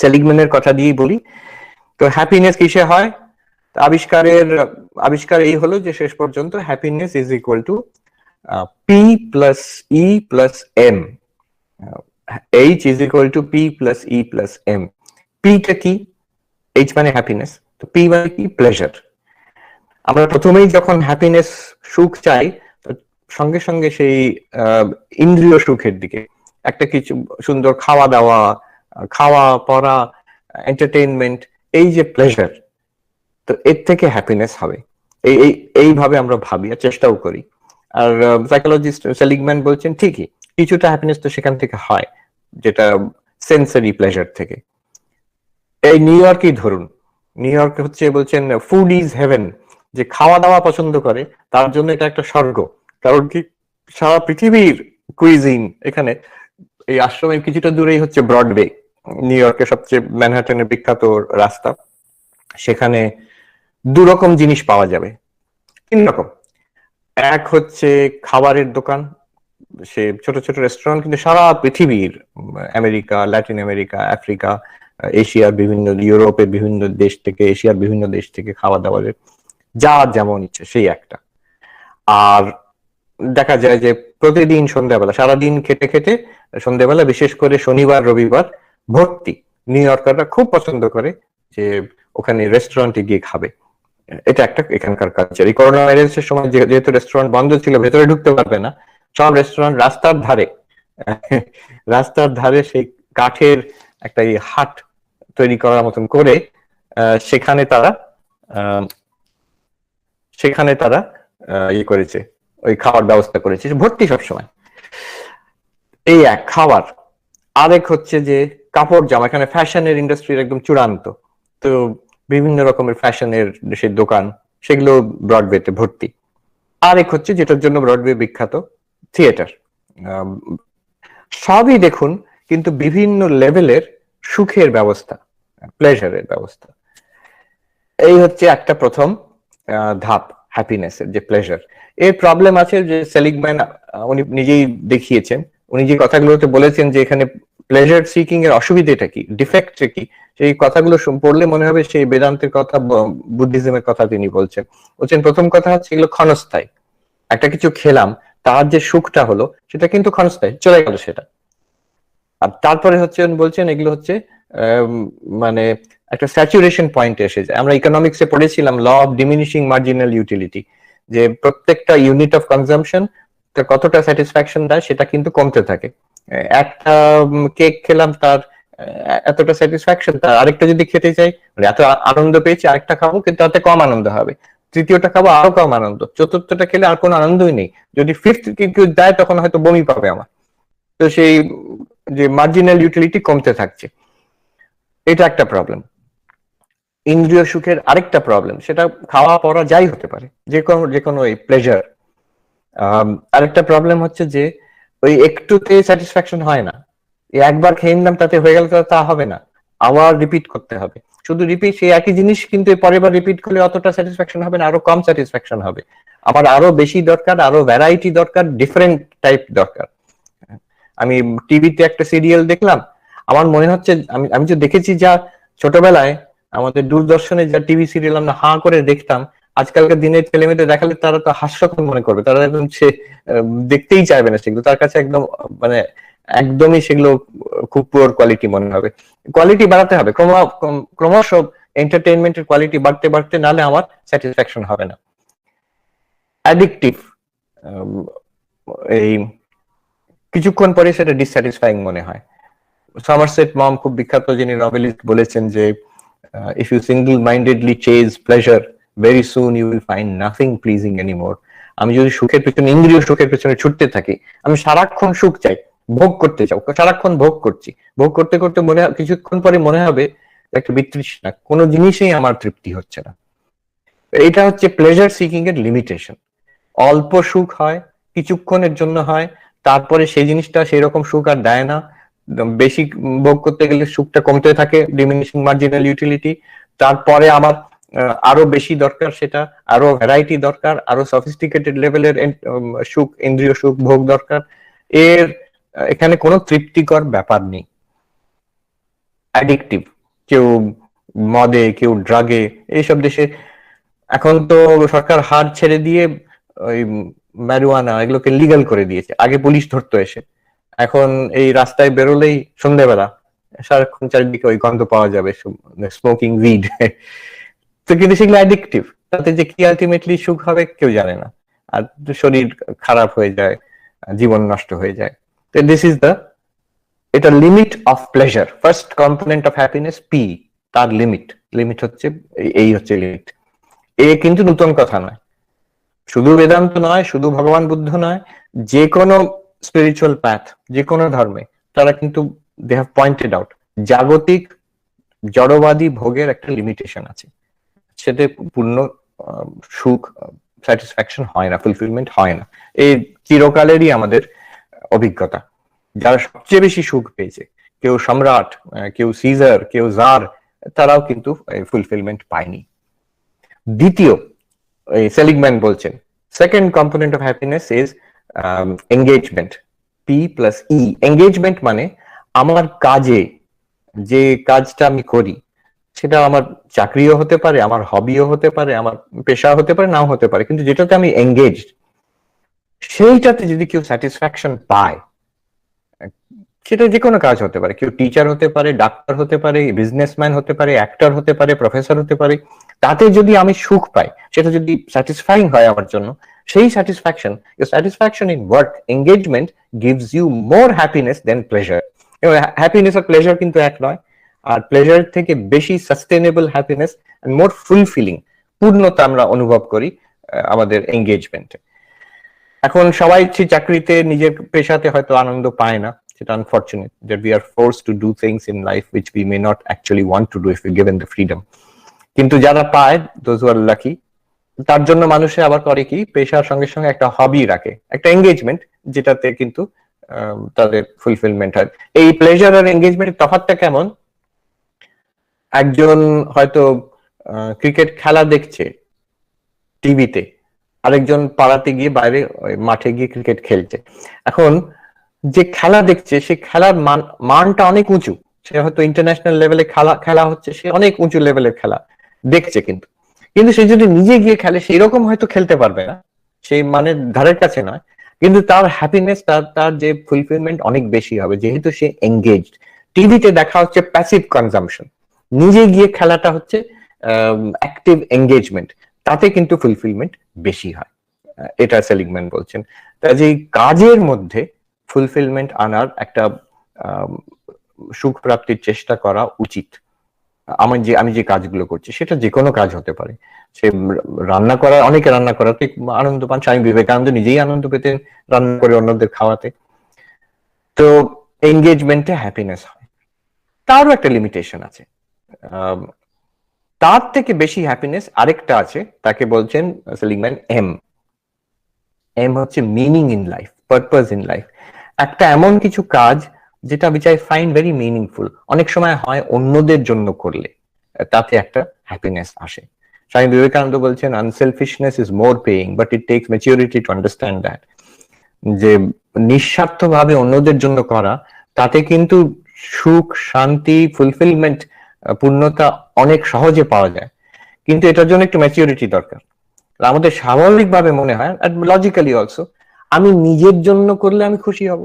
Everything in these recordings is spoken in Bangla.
সেলিগম্যানের কথা দিয়েই বলি। তো হ্যাপিনেস কিসে হয়? আবিষ্কারের, আবিষ্কার এই হলো যে শেষ পর্যন্ত happiness is equal to P plus E plus M H is equal to P plus E plus M পিটা কি? এইচ মানে হ্যাপিনেস তো পি মানে কি? প্লেজার আমরা প্রথমেই যখন হ্যাপিনেস সুখ চাই সঙ্গে সঙ্গে সেই ইন্দ্রিয় সুখের দিকে, একটা কিছু সুন্দর খাওয়া দাওয়া খাওয়া, পড়া এন্টারটেইনমেন্ট এই যে প্লেজার তো এর থেকে হ্যাপিনেস হবে। এই এই, এইভাবে আমরা ভাবি আর চেষ্টাও করি। আর সাইকোলজিস্ট সেলিগম্যান বলছেন, ঠিকই, কিছুটা হ্যাপিনেস তো সেখান থেকে হয়, যেটা সেন্সারি প্লেজার থেকে। এই নিউ ইয়র্কই ধরুন নিউ ইয়র্ক হচ্ছে বলছেন ফুড ইজ হেভেন যে খাওয়া দাওয়া পছন্দ করে, তার জন্য এটা একটা স্বর্গ। কারণ কি, সারা পৃথিবীর কুইজিন এখানে, এই আশ্রমের কিছুটা দূরেই হচ্ছে ব্রডওয়ে নিউ ইয়র্কের সবচেয়ে ম্যানহাটনের বিখ্যাত রাস্তা, সেখানে দু রকম জিনিস পাওয়া যাবে। তিন রকম। এক হচ্ছে খাবারের দোকান। সে ছোট ছোট রেস্টুরেন্ট, কিন্তু সারা পৃথিবীর, আমেরিকা, ল্যাটিন আমেরিকা, আফ্রিকা, এশিয়ার বিভিন্ন, ইউরোপের বিভিন্ন দেশ থেকে, এশিয়ার বিভিন্ন দেশ থেকে খাওয়া দাওয়ারের যা যেমন ইচ্ছে সেই একটা। আর দেখা যায় যে প্রতিদিন সন্ধ্যাবেলা, সারাদিন খেটে খেটে সন্ধ্যাবেলা, বিশেষ করে শনিবার, রবিবার ভর্তি। নিউ ইয়র্কাররা খুব পছন্দ করে যে ওখানে রেস্টুরেন্টে গিয়ে খাবে। এটা একটা এখানকার কালচার এই করোনা ভাইরাসের সময় যেহেতু রেস্টুরেন্ট বন্ধ ছিল, ভেতরে ঢুকতে পারবে না, সব রেস্টুরেন্ট রাস্তার ধারে রাস্তার ধারে সেই কাঠের একটা হাট তৈরি করার মতন করে সেখানে তারা সেখানে তারা ইয়ে করেছে, ওই খাওয়ার ব্যবস্থা করেছে, ভর্তি সবসময়। এই এক খাওয়ার। আরেক হচ্ছে যে কাপড় জামা, এখানে ফ্যাশনের ইন্ডাস্ট্রির একদম চূড়ান্ত। তো বিভিন্ন রকমের ফ্যাশনের দেশের দোকান, সেগুলো ব্রডওয়েতে ভর্তি। আরেক হচ্ছে যেটার জন্য ব্রডওয়ে বিখ্যাত থিয়েটার সবই দেখুন, কিন্তু বিভিন্ন লেভেলের সুখের ব্যবস্থা প্লেজারের ব্যবস্থা। এই হচ্ছে একটা প্রথম ধাপ হ্যাপিনেসের যে প্লেজার এর প্রবলেম আছে যে সেলিগম্যান উনি নিজেই দেখিয়েছেন। উনি যে কথাগুলোতে বলেছেন যে এখানে প্লেজার সিকিং এর অসুবিধাটা কি? ডিফেক্ট কি? সেই কথাগুলো পড়লে মনে হবে সেই বেদান্তের কথা বুদ্ধিজমের কথা তিনি বলছেন। বলছেন, প্রথম কথা হচ্ছে এগুলো ক্ষণস্থায়ী। একটা কিছু খেলাম, তার যে সুখটা হলো, সেটা কিন্তু ক্ষণস্থায়ী, চলে গেল সেটা। আর তারপরে হচ্ছে বলছেন, এগুলো হচ্ছে মানে একটা স্যাচুরেশন পয়েন্টে এসে যায়। আমরা ইকোনমিক্সে পড়েছিলাম law of diminishing marginal utility যে প্রত্যেকটা ইউনিট অফ কনজামশন কতটা স্যাটিসফ্যাকশন দেয়, সেটা কিন্তু কমতে থাকে। একটা কেক খেলাম, তার এতটা স্যাটিসফ্যাকশন তার আরেকটা যদি খেতে চাই মানে এত আনন্দ পেয়েছি, আরেকটা খাব, কিন্তু তাতে কম আনন্দ হবে। তৃতীয়টা খাব, আরও কম আনন্দ। চতুর্থটা খেলে আর কোনো আনন্দই নেই। যদি ফিফথ কেউ দেয়, তখন হয়তো বমি পাবে আমার। তো সেই, যে মার্জিনাল ইউটিলিটি কমতে থাকছে। এটা একটা প্রবলেম ইন্দ্রিয় সুখের আরেকটা প্রবলেম সেটা খাওয়া, পড়া যাই হতে পারে। যে কোনো যে কোনো ওই প্লেজার আরেকটা প্রবলেম হচ্ছে যে ওই একটুতে স্যাটিসফ্যাকশন হয় না। একবার খেয়ে নিলাম, তাতে হয়ে গেল তা হবে না। আবার রিপিট করতে হবে। শুধু রিপিট সেই একই জিনিস কিন্তু পরের বার রিপিট করলে অতটা স্যাটিসফ্যাকশন হবে না, আরও কম স্যাটিসফ্যাকশন হবে। আমার আরও বেশি দরকার, আরও ভ্যারাইটি দরকার ডিফারেন্ট টাইপ দরকার। আমি টিভিতে একটা সিরিয়াল দেখলাম, আমার মনে হচ্ছে, আমি আমি যে দেখেছি যা ছোটবেলায় আমাদের দূরদর্শনে যা টিভি সিরিয়াল আমরা হাঁ করে দেখতাম আজকালকার দিনের ছেলে মেয়েদের দেখালে তারা তো হাস্যকর মনে করবে। তারা একদম সে দেখতেই চাইবে না সেগুলো। তার কাছে একদম মানে একদমই সেগুলো খুব পুয়ার কোয়ালিটি মনে হবে। কোয়ালিটি বাড়াতে হবে। ক্রমশ এন্টারটেইনমেন্টের কোয়ালিটি বাড়তে বাড়তে নালে আমার স্যাটিসফ্যাকশন হবে না। অ্যাডিকটিভ এই কিছুক্ষণ পরে সেটা ডিসস্যাটিসফাইং মনে হয়। সামারসেট মম খুব বিখ্যাত যিনি নভেলিস্ট বলেছেন যে if you single mindedly chase pleasure very soon you will find nothing pleasing anymore আমি যদি সুখের পেছনে, ইন্দ্রিয় সুখের পেছনে ছুটতে থাকি, আমি সারাক্ষণ সুখ চাই, ভোগ করতে চাও সারাক্ষণ ভোগ করছি। ভোগ করতে করতে মনে কিছুক্ষণ পরে মনে হবে একটা বিতৃষ্ণা, কোনো জিনিসেই আমার তৃপ্তি হচ্ছে না। এটা হচ্ছে প্লেজার সিকিং এর লিমিটেশন অল্প সুখ হয়, কিছুক্ষণের জন্য হয়, তারপরে সেই জিনিসটা সেই রকম সুখ আর দেয় না। বেশি ভোগ করতে গেলে সুখটা কমতে থাকে ডিমিনিশিং মার্জিনাল ইউটিলিটি তারপরে আমার আরও বেশি দরকার সেটা, আরও ভ্যারাইটি দরকার, আরও সফিস্টিকেটেড লেভেলের সুখ, ইন্দ্রিয় সুখ, ভোগ দরকার। এর এখানে কোনো তৃপ্তিকর ব্যাপার নেই। অ্যাডিকটিভ কেউ মদে, কেউ ড্রাগে এইসব দেশে এখন তো সরকার হার ছেড়ে দিয়ে ওই ম্যারুয়ানা এগুলোকে লিগাল করে দিয়েছে। আগে পুলিশ ধরতো এসে। এখন এই রাস্তায় বেরোলেই সন্ধ্যেবেলা সারাক্ষণ চারিদিকে ওই গন্ধ পাওয়া যাবে স্মোকিং উইড তো কিন্তু সেগুলো অ্যাডিকটিভ তাতে যে কি আলটিমেটলি সুখ হবে কেউ জানে না। আর শরীর খারাপ হয়ে যায়, জীবন নষ্ট হয়ে যায়। তো দিস ইজ দ্য এটা limit of pleasure first component of happiness P তার লিমিট লিমিট হচ্ছে, এই হচ্ছে লিমিট এ কিন্তু নতুন কথা নয়। শুধু বেদান্ত নয়, শুধু ভগবান বুদ্ধ নয়, যে কোনো স্পিরিচুয়াল প্যাথ যে কোনো ধর্মে, তারা কিন্তু দে হ্যাভ পয়েন্টেড আউট জাগতিক জড়বাদী ভোগের একটা লিমিটেশন আছে। সেটা পূর্ণ সুখ স্যাটিসফ্যাকশন হয় না ফুলফিলমেন্ট হয় না। এই চিরকালেরই আমাদের অভিজ্ঞতা। যারা সবচেয়ে বেশি সুখ পেয়েছে, কেউ সম্রাট কেউ সিজার কেউ জার তারাও কিন্তু ফুলফিলমেন্ট পায়নি। দ্বিতীয়, এই সেলিগম্যান বলছেন second component of happiness is engagement P plus E engagement মানে আমার কাজে, যে কাজটা আমি করি সেটা আমার চাকরিও হতে পারে, আমার হবিও হতে পারে, আমার পেশা হতে পারে, নাও হতে পারে। কিন্তু যেটাতে আমি এঙ্গেজ সেইটাতে যদি কেউ স্যাটিসফ্যাকশন পায়, সেটা যে কোনো কাজ হতে পারে। কেউ টিচার হতে পারে ডাক্তার হতে পারে বিজনেসম্যান হতে পারে অ্যাক্টর হতে পারে প্রফেসর হতে পারে, তাতে যদি আমি সুখ পাই, সেটা যদি স্যাটিসফাইং হয় আমার জন্য, সেই satisfaction satisfaction in work engagement gives you more happiness than pleasure happiness R pleasure কিন্তু এক নয় আর প্লেজার থেকে বেশি sustainable happiness and more fulfilling পূর্ণতা আমরা অনুভব করি আমাদের এঙ্গেজমেন্টে এখন সবাই চাকরিতে নিজের পেশাতে হয়তো আনন্দ পায় না। সেটা unfortunate that we are force to do things in life which we may not actually want to do if you given the freedom কিন্তু যারা পায় দোজ আর লাকি তার জন্য মানুষে আবার করে কি, পেশার সঙ্গে সঙ্গে একটা হবি রাখে, একটা এঙ্গেজমেন্ট যেটাতে কিন্তু তাদের ফুলফিলমেন্ট হয়। এই প্লেজার আর এঙ্গেজমেন্টের তফাৎটা কেমন? একজন হয়তো ক্রিকেট খেলা দেখছে টিভিতে আরেকজন পাড়াতে গিয়ে বাইরে মাঠে গিয়ে ক্রিকেট খেলছে। এখন যে খেলা দেখছে, সে খেলার মান, মানটা অনেক উঁচু। সে হয়তো ইন্টারন্যাশনাল লেভেলে খেলা খেলা হচ্ছে, সে অনেক উঁচু লেভেলের খেলা দেখছে কিন্তু। কিন্তু সে যদি নিজে গিয়ে খেলে সেই রকম হয়তো খেলতে পারবে না। সেই মানের ধারের কাছে নয়। কিন্তু তার হ্যাপিনেস তার তার যে ফুলফিলমেন্ট অনেক বেশি হবে। যেহেতু সে এঙ্গেজড টিভিতে দেখা হচ্ছে প্যাসিভ কনজামশন নিজে গিয়ে খেলাটা হচ্ছে অ্যাক্টিভ এঙ্গেজমেন্ট তাতে কিন্তু ফুলফিলমেন্ট বেশি হয়। এটা সেলিগম্যান বলছেন। যে কাজের মধ্যে ফুলফিলমেন্ট আনার একটা সুখ প্রাপ্তির চেষ্টা করা উচিত। আমার যে, আমি যে কাজগুলো করছি, সেটা যে কোনো কাজ হতে পারে। সে রান্না করা, অনেকে রান্না করাতে আনন্দ পান। স্বামী বিবেকানন্দ নিজেই আনন্দ পেতেন রান্না করে অন্যদের খাওয়াতে। তো এঙ্গেজমেন্টে হ্যাপিনেস হয়। তারও একটা লিমিটেশন আছে। তার থেকে বেশি হ্যাপিনেস আরেকটা আছে, তাকে বলছেন সেলিংম্যান এম। এম হচ্ছে meaning in life purpose in life একটা এমন কিছু কাজ যেটা which I find very meaningful অনেক সময় হয় অন্যদের জন্য করলে, তাতে একটা হ্যাপিনেস আসে। স্বামী বিবেকানন্দ বলছেন unselfishness is more paying but it takes maturity to understand that যে নিঃস্বার্থ ভাবে অন্যদের জন্য করা, তাতে কিন্তু সুখ, শান্তি ফুলফিলমেন্ট পূর্ণতা অনেক সহজে পাওয়া যায়। কিন্তু এটার জন্য একটু ম্যাচিউরিটি দরকার। আমাদের স্বাভাবিকভাবে মনে হয় লজিক্যালি অলসো আমি নিজের জন্য করলে আমি খুশি হব।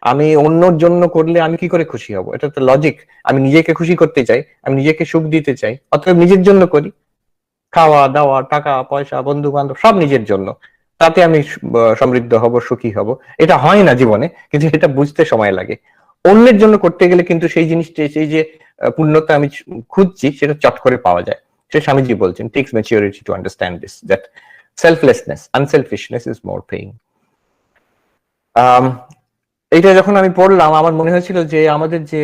আমি অন্যর জন্য করলে আমি কি করে খুশি হব? এটা তো লজিক আমি নিজেকে খুশি করতে চাই, আমি নিজেকে সুখ দিতে চাই অথবা নিজের জন্য করি। খাওয়া, দাওয়া, টাকা, পয়সা বন্ধু বান্ধব সব নিজের জন্য। তাতে আমি সমৃদ্ধ হব, সুখী হব। এটা হয় না জীবনে, কিন্তু এটা বুঝতে সময় লাগে। অন্যের জন্য করতে গেলে কিন্তু সেই জিনিসটা, সেই যে পূর্ণতা আমি খুঁজছি, সেটা চট করে পাওয়া যায়। সে স্বামীজি বলছেন takes maturity to understand this that selflessness unselfishness is more paying এটা যখন আমি পড়লাম, আমার মনে হয়েছিল যে আমাদের যে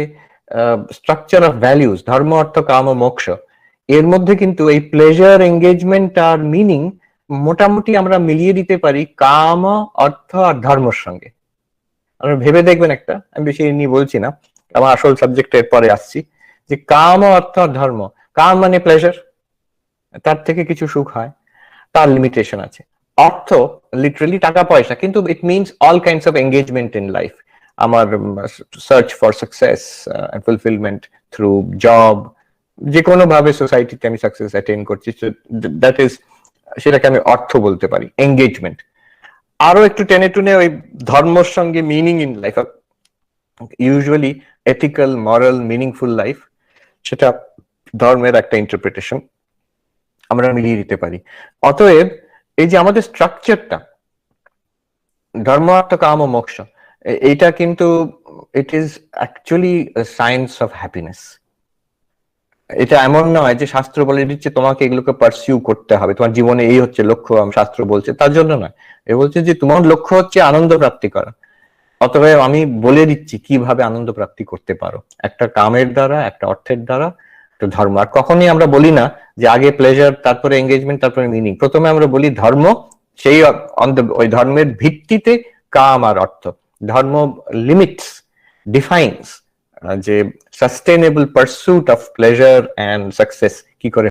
স্ট্রাকচার অফ ভ্যালিউজ ধর্ম, অর্থ, কাম ও মোক্ষ, এর মধ্যে কিন্তু এই প্লেজার এঙ্গেজমেন্ট আর মিনিং মোটামুটি আমরা মিলিয়ে দিতে পারি কাম, অর্থ আর ধর্মের সঙ্গে। আমরা ভেবে দেখবেন একটা, আমি বেশি নিয়ে বলছি না। আমার আসল সাবজেক্টের পরে আসছি। যে কাম অর্থ ধর্ম। কাম মানে প্লেজার তার থেকে কিছু সুখ হয়, তার লিমিটেশন আছে। অর্থ লিটারেলি টাকা পয়সা, কিন্তু it means all kinds of engagement in life আমার search for success fulfilment through job যে কোনো ভাবে সোসাইটিতে আমি সাকসেস অ্যাটেন্ড করছি। দ্যাট ইজ সেটাকে আমি অর্থ বলতে পারি এঙ্গেজমেন্ট আরও একটু টেনে টুনে ওই ধর্মর সঙ্গে meaning in life usually ethical moral meaningful life সেটা ধর্মের একটা ইন্টারপ্রিটেশন আমরা মিলিয়ে দিতে পারি। অতএব এই যে আমাদের স্ট্রাকচারটা ধর্ম অর্থ কাম ও মোক্ষ এইটা কিন্তু it is actually science of happiness এটা এমন নয় যে শাস্ত্র বলে দিচ্ছে তোমাকে এগুলোকে পারসিউ করতে হবে, তোমার জীবনে এই হচ্ছে লক্ষ্য, শাস্ত্র বলছে, তার জন্য নয়। এ বলছে যে তোমার লক্ষ্য হচ্ছে আনন্দ প্রাপ্তি করা। অতএব আমি বলে দিচ্ছি কীভাবে আনন্দ প্রাপ্তি করতে পারো। একটা কামের দ্বারা, একটা অর্থের দ্বারা একটা ধর্ম। আর কখনোই আমরা বলি না যে আগে প্লেজার তারপরে এঙ্গেজমেন্ট তারপরে মিনিং প্রথমে আমরা বলি ধর্ম, সেই ওই ধর্মের ভিত্তিতে কাম আর অর্থ। ধর্ম লিমিটস ডিফাইন্স যে sustainable pursuit of pleasure and success কি করে